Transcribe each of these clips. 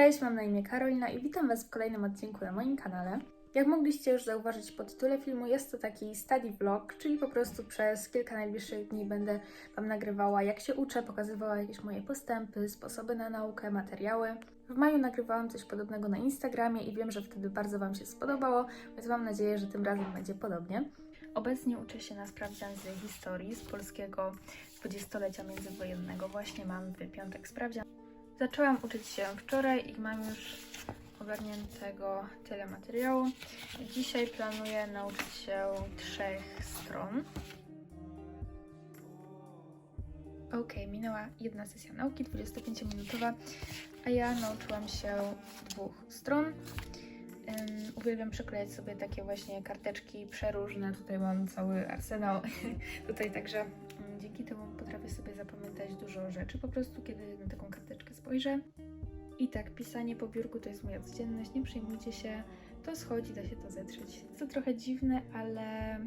Cześć, mam na imię Karolina i witam Was w kolejnym odcinku na moim kanale. Jak mogliście już zauważyć po tytule filmu, jest to taki study vlog, czyli po prostu przez kilka najbliższych dni będę Wam nagrywała jak się uczę, pokazywała jakieś moje postępy, sposoby na naukę, materiały. W maju nagrywałam coś podobnego na Instagramie i wiem, że wtedy bardzo Wam się spodobało, więc mam nadzieję, że tym razem będzie podobnie. Obecnie uczę się na sprawdzian z historii, z polskiego dwudziestolecia międzywojennego. Właśnie mam w piątek sprawdzian. Zaczęłam uczyć się wczoraj i mam już ogarniętego tyle materiału. Dzisiaj planuję nauczyć się trzech stron. Ok, minęła jedna sesja nauki, 25-minutowa, a ja nauczyłam się dwóch stron. Ym, uwielbiam przyklejać sobie takie właśnie karteczki przeróżne. Tutaj mam cały arsenał. Tutaj także mm, dzięki temu potrafię sobie zapamiętać dużo rzeczy po prostu, kiedy na taką karteczkę spojrzę. I tak, pisanie po biurku to jest moja codzienność, nie przejmujcie się, to schodzi, da się to zetrzeć. To trochę dziwne, ale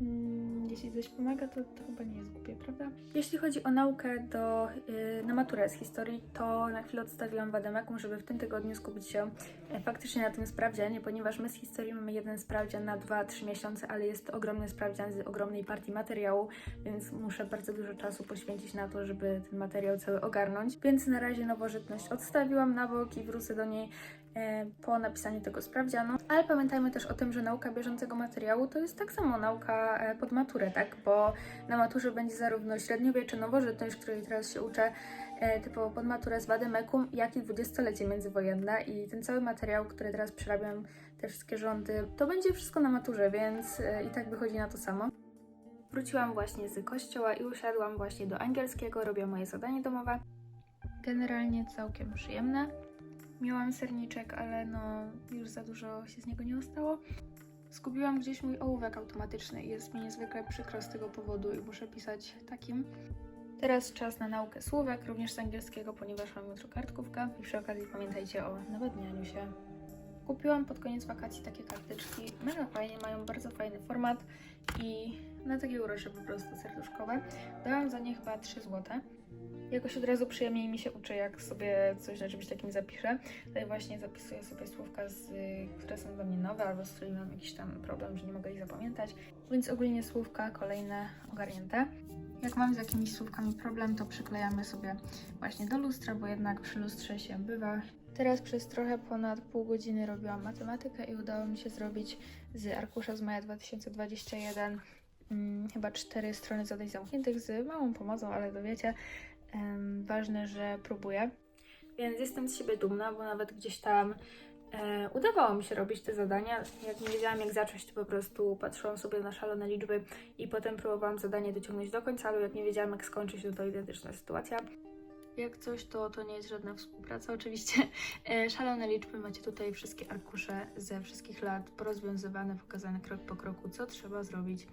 mm, jeśli coś pomaga, to, to chyba nie jest głupie, prawda? Jeśli chodzi o naukę do, yy, na maturę z historii, to na chwilę odstawiłam wademekum, żeby w tym tygodniu skupić się e, faktycznie na tym sprawdzianie, ponieważ my z historii mamy jeden sprawdzian na 2-3 miesiące, ale jest to ogromny sprawdzian z ogromnej partii materiału, więc muszę bardzo dużo czasu poświęcić na to, żeby ten materiał cały ogarnąć. Więc na razie nowożytność odstawiłam na bok i wrócę do niej po napisaniu tego sprawdzianu. Ale pamiętajmy też o tym, że nauka bieżącego materiału to jest tak samo nauka e, pod maturę, tak? Bo na maturze będzie zarówno średniowiecze, nowożytność, której teraz się uczę, e, typowo pod maturę z Wademekum, jak i dwudziestolecie międzywojenne i ten cały materiał, który teraz przerabiam, te wszystkie rządy, to będzie wszystko na maturze, więc e, i tak wychodzi na to samo. Wróciłam właśnie z kościoła i usiadłam właśnie do angielskiego, robię moje zadanie domowe. Generalnie całkiem przyjemne. Miałam serniczek, ale no już za dużo się z niego nie ostało. Zgubiłam gdzieś mój ołówek automatyczny i jest mi niezwykle przykro z tego powodu i muszę pisać takim. Teraz czas na naukę słówek, również z angielskiego, ponieważ mam jutro kartkówkę. I przy okazji pamiętajcie o nawadnianiu się. Kupiłam pod koniec wakacji takie karteczki. Mega fajnie, mają bardzo fajny format i na takie urocze po prostu serduszkowe. Dałam za nie chyba 3 zł. Jakoś od razu przyjemniej mi się uczy, jak sobie coś na czymś takim zapiszę. Tutaj właśnie zapisuję sobie słówka, z, które są dla mnie nowe, albo z którymi mam jakiś tam problem, że nie mogę ich zapamiętać. Więc ogólnie słówka kolejne ogarnięte. Jak mam z jakimiś słówkami problem, to przyklejamy sobie właśnie do lustra, bo jednak przy lustrze się bywa. Teraz przez trochę ponad pół godziny robiłam matematykę i udało mi się zrobić z arkusza z maja 2021 mm, chyba cztery strony zadań zamkniętych z małą pomocą, ale to wiecie, ważne, że próbuję. Więc jestem z siebie dumna, bo nawet gdzieś tam e, udawało mi się robić te zadania. Jak nie wiedziałam jak zacząć, to po prostu patrzyłam sobie na szalone liczby i potem próbowałam zadanie dociągnąć do końca, ale jak nie wiedziałam jak skończyć, to to identyczna sytuacja. Jak coś, to to nie jest żadna współpraca. Oczywiście e, szalone liczby macie tutaj wszystkie arkusze ze wszystkich lat porozwiązywane, pokazane krok po kroku, co trzeba zrobić.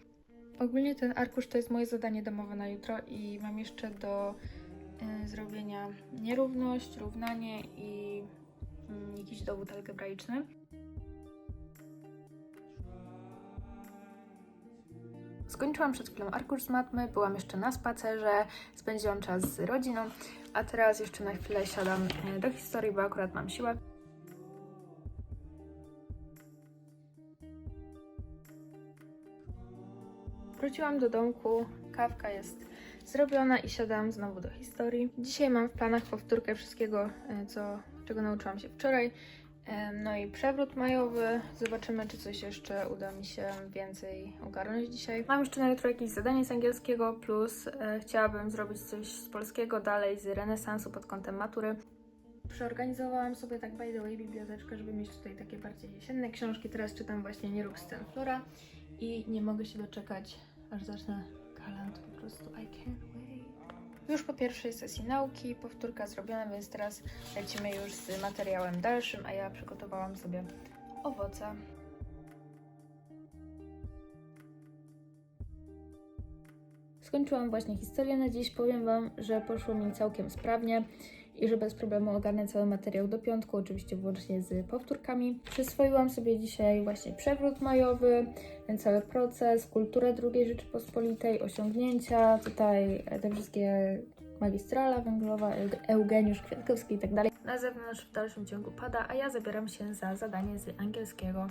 Ogólnie ten arkusz to jest moje zadanie domowe na jutro i mam jeszcze do zrobienia nierówność, równanie i mm, jakiś dowód algebraiczny. Skończyłam przed chwilą arkusz z matmy, byłam jeszcze na spacerze, spędziłam czas z rodziną, a teraz jeszcze na chwilę siadam e, do historii, bo akurat mam siłę. Wróciłam do domku, kawka jest zrobiona i siadam znowu do historii. Dzisiaj mam w planach powtórkę wszystkiego, e, co, czego nauczyłam się wczoraj. No i przewrót majowy. Zobaczymy, czy coś jeszcze uda mi się więcej ogarnąć dzisiaj. Mam jeszcze na jutro jakieś zadanie z angielskiego, plus e, chciałabym zrobić coś z polskiego dalej, z renesansu pod kątem matury. Przeorganizowałam sobie tak by the way biblioteczkę, żeby mieć tutaj takie bardziej jesienne książki. Teraz czytam właśnie Nie rób scen Flora i nie mogę się doczekać, aż zacznę galant po prostu. I can't wait. Już po pierwszej sesji nauki, powtórka zrobiona, więc teraz lecimy już z materiałem dalszym, a ja przygotowałam sobie owoce. Skończyłam właśnie historię na dziś. Powiem Wam, że poszło mi całkiem sprawnie i że bez problemu ogarnę cały materiał do piątku, oczywiście włącznie z powtórkami. Przyswoiłam sobie dzisiaj właśnie przewrót majowy, ten cały proces, kulturę II Rzeczypospolitej, osiągnięcia, tutaj te wszystkie magistrala węglowa, Eug- Eugeniusz Kwiatkowski i tak dalej. Na zewnątrz w dalszym ciągu pada, a ja zabieram się za zadanie z angielskiego.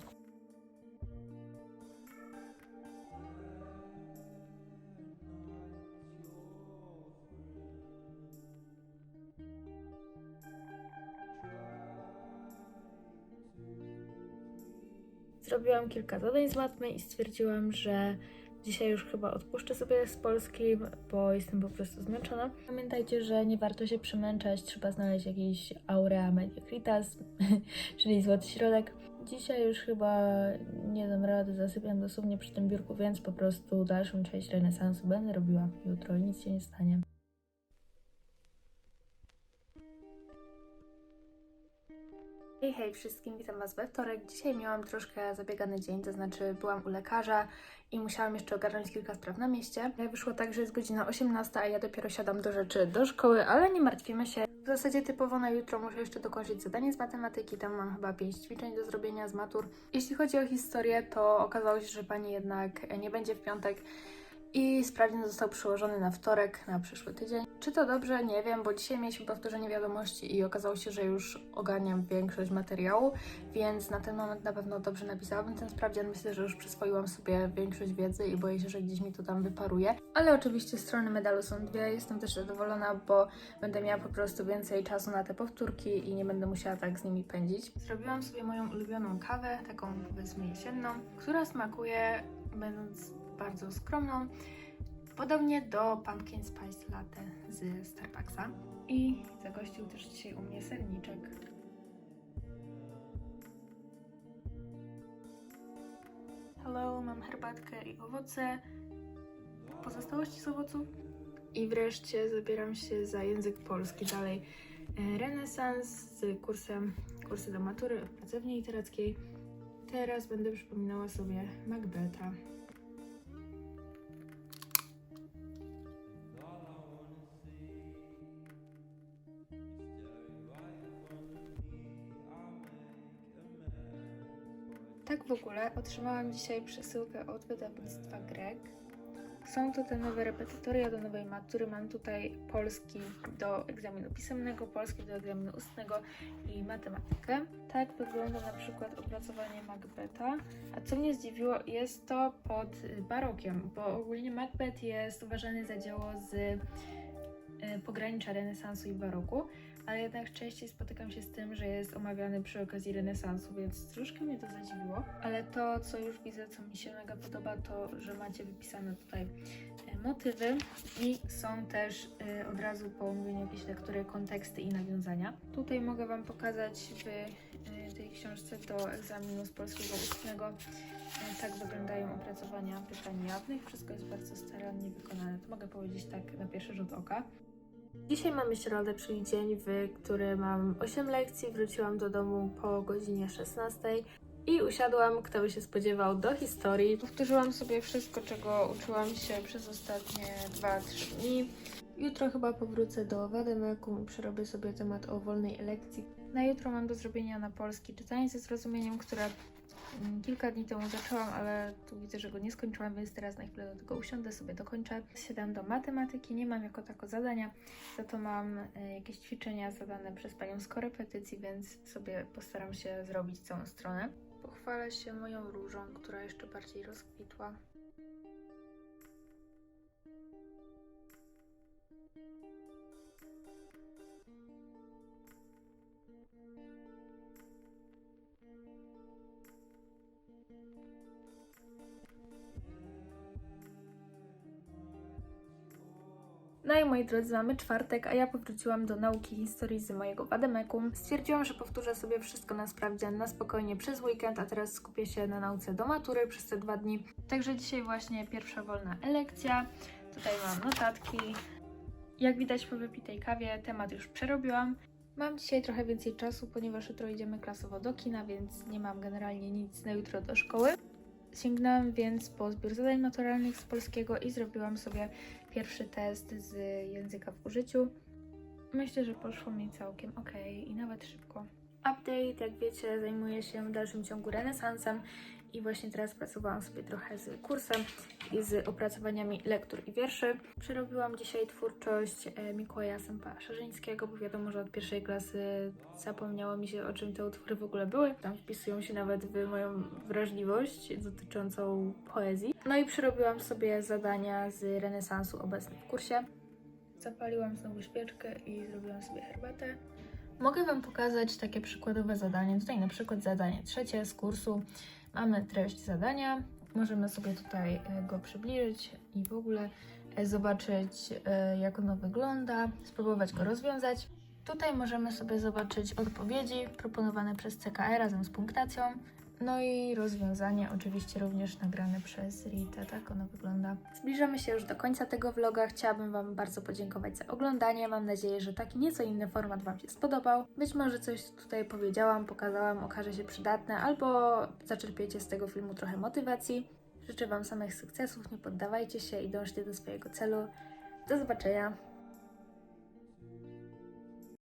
Zrobiłam kilka zadań z matmy i stwierdziłam, że dzisiaj już chyba odpuszczę sobie z polskim, bo jestem po prostu zmęczona. Pamiętajcie, że nie warto się przemęczać, trzeba znaleźć jakiś aurea mediocritas, czyli złoty środek. Dzisiaj już chyba nie dam rady, zasypiam dosłownie przy tym biurku, więc po prostu dalszą część renesansu będę robiła jutro, nic się nie stanie. Hej, hej wszystkim, witam Was we wtorek. Dzisiaj miałam troszkę zabiegany dzień, to znaczy byłam u lekarza i musiałam jeszcze ogarnąć kilka spraw na mieście. Wyszło tak, że jest godzina 18, a ja dopiero siadam do rzeczy do szkoły, ale nie martwimy się. W zasadzie typowo na jutro muszę jeszcze dokończyć zadanie z matematyki, tam mam chyba 5 ćwiczeń do zrobienia z matur. Jeśli chodzi o historię, to okazało się, że pani jednak nie będzie w piątek i sprawdzian został przełożony na wtorek, na przyszły tydzień. Czy to dobrze? Nie wiem, bo dzisiaj mieliśmy powtórzenie wiadomości i okazało się, że już ogarniam większość materiału, więc na ten moment na pewno dobrze napisałabym ten sprawdzian. Myślę, że już przyswoiłam sobie większość wiedzy i boję się, że gdzieś mi to tam wyparuje. Ale oczywiście strony medalu są dwie. Jestem też zadowolona, bo będę miała po prostu więcej czasu na te powtórki i nie będę musiała tak z nimi pędzić. Zrobiłam sobie moją ulubioną kawę, taką powiedzmy jesienną, która smakuje, będąc bardzo skromną, podobnie do Pumpkin Spice Latte z Starbucksa. I zagościł też dzisiaj u mnie serniczek. Hello, mam herbatkę i owoce, pozostałości z owoców. I wreszcie zabieram się za język polski dalej. E, Renesans z kursem, kursy do matury w pracowni literackiej. Teraz będę przypominała sobie Macbetha. Tak w ogóle otrzymałam dzisiaj przesyłkę od wydawnictwa Greg. Są to te nowe repetytoria do nowej matury. Mam tutaj polski do egzaminu pisemnego, polski do egzaminu ustnego i matematykę. Tak wygląda na przykład opracowanie Macbetha. A co mnie zdziwiło, jest to pod barokiem, bo ogólnie Macbeth jest uważany za dzieło z y, pogranicza renesansu i baroku, ale jednak częściej spotykam się z tym, że jest omawiany przy okazji renesansu, więc troszkę mnie to zadziwiło. Ale to, co już widzę, co mi się mega podoba, to, że macie wypisane tutaj e, motywy i są też e, od razu po omówieniu jakiejś lektury konteksty i nawiązania. Tutaj mogę Wam pokazać w e, tej książce do egzaminu z polskiego ustnego. Tak wyglądają opracowania pytań jawnych. Wszystko jest bardzo starannie wykonane. To mogę powiedzieć tak na pierwszy rzut oka. Dzisiaj mamy środę, czyli dzień, w którym mam 8 lekcji. Wróciłam do domu po godzinie 16 i usiadłam, kto by się spodziewał, do historii. Powtórzyłam sobie wszystko, czego uczyłam się przez ostatnie 2-3 dni. Jutro chyba powrócę do Wademekum i przerobię sobie temat o wolnej elekcji. Na jutro mam do zrobienia na polski czytanie ze zrozumieniem, które kilka dni temu zaczęłam, ale tu widzę, że go nie skończyłam, więc teraz na chwilę do tego usiądę, sobie dokończę. Siadam do matematyki, nie mam jako tako zadania, za to mam e, jakieś ćwiczenia zadane przez panią z korepetycji, więc sobie postaram się zrobić całą stronę. Pochwalę się moją różą, która jeszcze bardziej rozkwitła. No i moi drodzy, mamy czwartek, a ja powróciłam do nauki historii z mojego wademekum. Stwierdziłam, że powtórzę sobie wszystko na sprawdzian na spokojnie przez weekend, a teraz skupię się na nauce do matury przez te dwa dni. Także dzisiaj właśnie pierwsza wolna elekcja. Tutaj mam notatki. Jak widać po wypitej kawie, temat już przerobiłam. Mam dzisiaj trochę więcej czasu, ponieważ jutro idziemy klasowo do kina, więc nie mam generalnie nic na jutro do szkoły. Sięgnęłam więc po zbiór zadań maturalnych z polskiego i zrobiłam sobie pierwszy test z języka w użyciu. Myślę, że poszło mi całkiem ok i nawet szybko. Update, jak wiecie, zajmuję się w dalszym ciągu renesansem I właśnie teraz pracowałam sobie trochę z kursem i z opracowaniami lektur i wierszy. Przerobiłam dzisiaj twórczość e, Mikołaja Sępa Szarzyńskiego, bo wiadomo, że od pierwszej klasy zapomniało mi się, o czym te utwory w ogóle były. Tam wpisują się nawet w moją wrażliwość dotyczącą poezji. No i przerobiłam sobie zadania z renesansu obecnych w kursie. Zapaliłam znowu świeczkę i zrobiłam sobie herbatę. Mogę Wam pokazać takie przykładowe zadanie. Tutaj na przykład zadanie trzecie z kursu. Mamy treść zadania. Możemy sobie tutaj e, go przybliżyć i w ogóle e, zobaczyć, e, jak ono wygląda, spróbować go rozwiązać. Tutaj możemy sobie zobaczyć odpowiedzi proponowane przez CKE razem z punktacją. No i rozwiązanie oczywiście również nagrane przez Ritę, tak ono wygląda. Zbliżamy się już do końca tego vloga. Chciałabym Wam bardzo podziękować za oglądanie. Mam nadzieję, że taki nieco inny format Wam się spodobał. Być może coś tutaj powiedziałam, pokazałam, okaże się przydatne, albo zaczerpiecie z tego filmu trochę motywacji. Życzę Wam samych sukcesów, nie poddawajcie się i dążcie do swojego celu. Do zobaczenia.